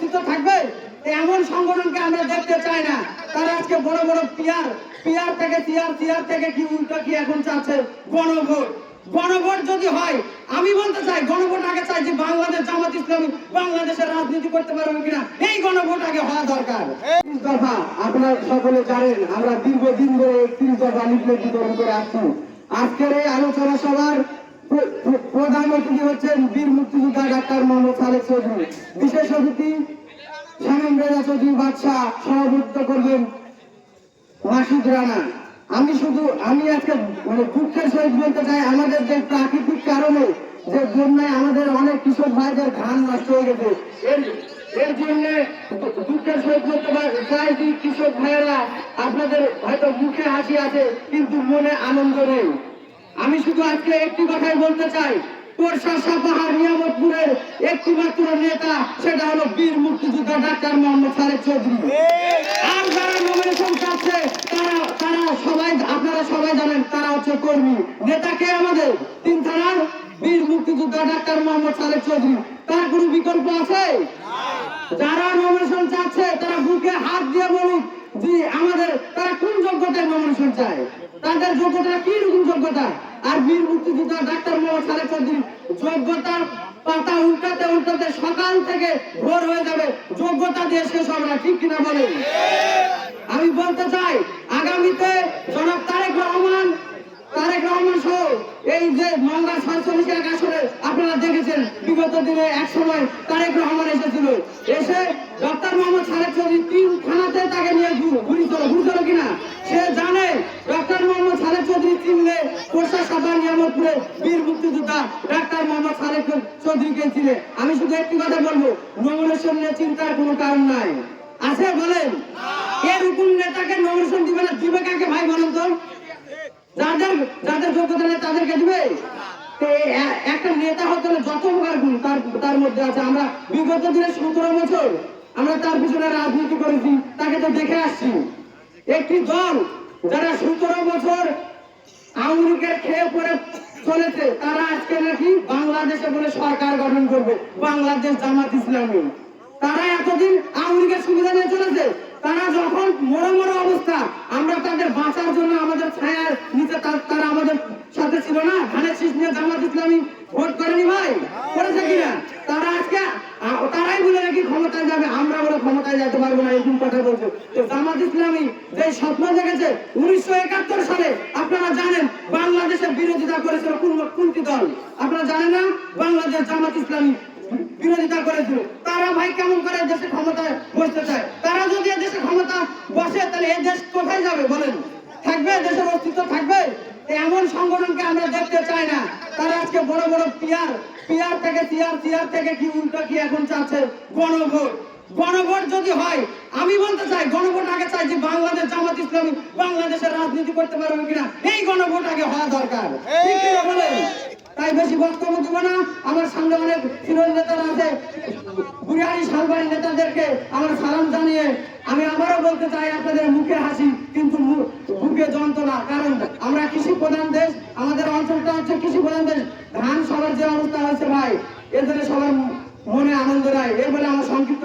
অস্তিত্ব থাকবে? এমন সংগঠনকে আমরা দেখতে চাই না। তারা আজকে বড় বড় পিয়ার পিয়ার থেকে পিয়ার পিয়ার থেকে কি উল্টো কি এখন চাচ্ছে? গণভোট। গণভোট যদি হয়, আমি বলতে চাই, গণভোট আগে চাই যে বাংলাদেশ জামাত ইসলামী বাংলাদেশের রাজনীতি করতে পারবে কিনা। এই গণভোট আগে হওয়া দরকার। দফা, আপনারা সকলে জানেন, আমরা দীর্ঘদিন ধরে একত্রিশ দফা লিফলেট বিতরণ করে আসছি। আজকের এই আলোচনা সভার প্রধান অতিথি হচ্ছেন বীর মুক্তিযোদ্ধা ডাক্তার মোহাম্মদ সালেক চৌধুরী। বিশেষ অতিথি শামীম রেজা চৌধুরী বাদশাহ, সভাপতিত্ব করবেন মাসুদ রানা। আমি শুধু, আমি আজকে মানে দুঃখের সহিত বলতে চাই, আমাদের যে প্রাকৃতিক কারণে যে বন্যায় আমাদের অনেক কৃষক ভাইদের ধান নষ্ট হয়ে গেছে। এর এর জন্য দুঃখের সহিত পার- চাই কৃষক ভাইয়েরা আপনাদের হয়তো মুখে হাসি আছে, কিন্তু মনে আনন্দ নেই। আমি শুধু আজকে একটি কথাই বলতে চাই। নিয়ামতপুরের একটি মাত্র নেতা সেটা হলো বীর মুক্তিযোদ্ধা ডাক্তার মোহাম্মদ সালেক চৌধুরী। আর যারা নমিনেশন চাচ্ছে তারা তারা সবাই আপনারা সবাই জানেন তারা হচ্ছে কর্মী। নেতা কে আমাদের? তিন থানার বীর মুক্তিযোদ্ধা ডাক্তার মোহাম্মদ সালেক চৌধুরী। তার কোনো বিকল্প আছে? যারা নমিনেশন চাচ্ছে তারা বুকে হাত দিয়ে বলুক যে আমাদের তারা যোগ্যতায় নমিনেশন চায় তাদের যোগ্যতা কি রকম যোগ্যতা? আর বীর মুক্তিযোদ্ধা ডাক্তার মোহাম্মদ সালেক চৌধুরী যোগ্যতার পাতা উল্টাতে উল্টাতে সকাল থেকে ভোর হয়ে যাবে। যোগ্যতা দিয়ে না, ঠিক কিনা বলেন? আমি বলতে চাই, আগামীতে জনাব তারেক রহমান তারেক রহমান সহ এই যে মঙ্গা ছয়চল্লিশ এক আসরে আপনারা দেখেছেন, বিগত দিনে এক সময় তারেক রহমান এসেছিল। এসে ডক্টর মোহাম্মদ সালেক চৌধুরী তিন থানাতে তাকে নিয়ে ঘু- ঘুরিছিল ঘুরিছিল কিনা সে জানে ডক্টর মোহাম্মদ সালেক চৌধুরী চিনলে কোষা সাবা নিয়ামতপুরে বীর মুক্তিযোদ্ধা মোহাম্মদ সালেক চৌধুরীকে চিনে আমি শুধু একটি কথা বলব নমিনেশন নিয়ে চিন্তার কোনো কারণ নাই। আছে বলেন? এরকম নেতাকে নমিনেশন দিবে না দিবে কাকে ভাই বলেন তো? যাদের যাদের যোগ্যতা নেই তাদেরকে দিবে? একটা নেতা হতে হলে যত প্রকার গুণ তার তার মধ্যে আছে। আমরা বিগত দিনে সতেরো বছর আমরা তার পিছনে রাজনীতি করেছি তাকে তো দেখে আসছি। একটি দল যারা সতেরো বছর আওয়ামী লীগের খেয়ে পরে চলেছে। তারা আজকে নাকি বাংলাদেশে বলে সরকার গঠন করবে। বাংলাদেশ জামাত ইসলামী। তারা এতদিন আওয়ামী লীগের সুবিধা নিয়ে চলেছে। তারা যখন মরো মরো অবস্থা, আমরা তাদের বাঁচার জন্য আমাদের ছায়ার নিচে তারা আমাদের সাথে ছিল না? ধানের শীষ নিয়ে জামাত ইসলামী ভোট করেনি ভাই? করেছে কিনা? তারা আজকে তারাই বলে নাকি ক্ষমতায় যাবে। আমরা বলে ক্ষমতায় যেতে পারব না, এরকম কথা বলছে। তো জামাত ইসলামী যে স্বপ্ন দেখেছে, উনিশশো একাত্তর সালে আপনারা জানেন বাংলাদেশের বিরোধিতা করেছিল কোন কোনটি দল? আপনারা জানেন না? বাংলাদেশ জামাত ইসলামী বিরোধিতা করেছিল। তারা ভাই কেমন করে দেশে ক্ষমতায় বসতে চায়? তারা যদি দেশে ক্ষমতা বসে, তাহলে এই দেশ কোথায় যাবে বলেন? থাকবে? দেশের অস্তিত্ব থাকবে? এমন সংগঠনকে আমরা দেখতে চাই না। তারা আজকে বড় বড় পিয়ার পিয়ার থেকে সিয়ার সিয়ার থেকে কি উল্টো কি এখন চাচ্ছে? গণভোট। গণভোট যদি হয় আমি বলতে চাই গণভোট আগে চাই যে বাংলাদেশ জামাত ইসলামী বাংলাদেশের রাজনীতি করতে পারবে কিনা। এই গণভোট আগে হওয়া দরকার। তাই বেশি বক্তব্য দিব না। আমার সামনে অনেক সিনিয়র নেতারা আছে। বুড়িয়ারি শালবাড়ি নেতাদেরকে আমার সালাম জানিয়ে আমি আবারও বলতে চাই আপনাদের মুখে হাসি কিন্তু মু- বুকে যন্ত্রণা। কারণ আমরা কৃষি প্রধান দেশ আমাদের অঞ্চলটা হচ্ছে কৃষি প্রধান দেশ। ধান সবার যে অবস্থা হয়েছে ভাই এদের সবার মনে আনন্দ নাই। এর বলে আমার সংক্ষিপ্ত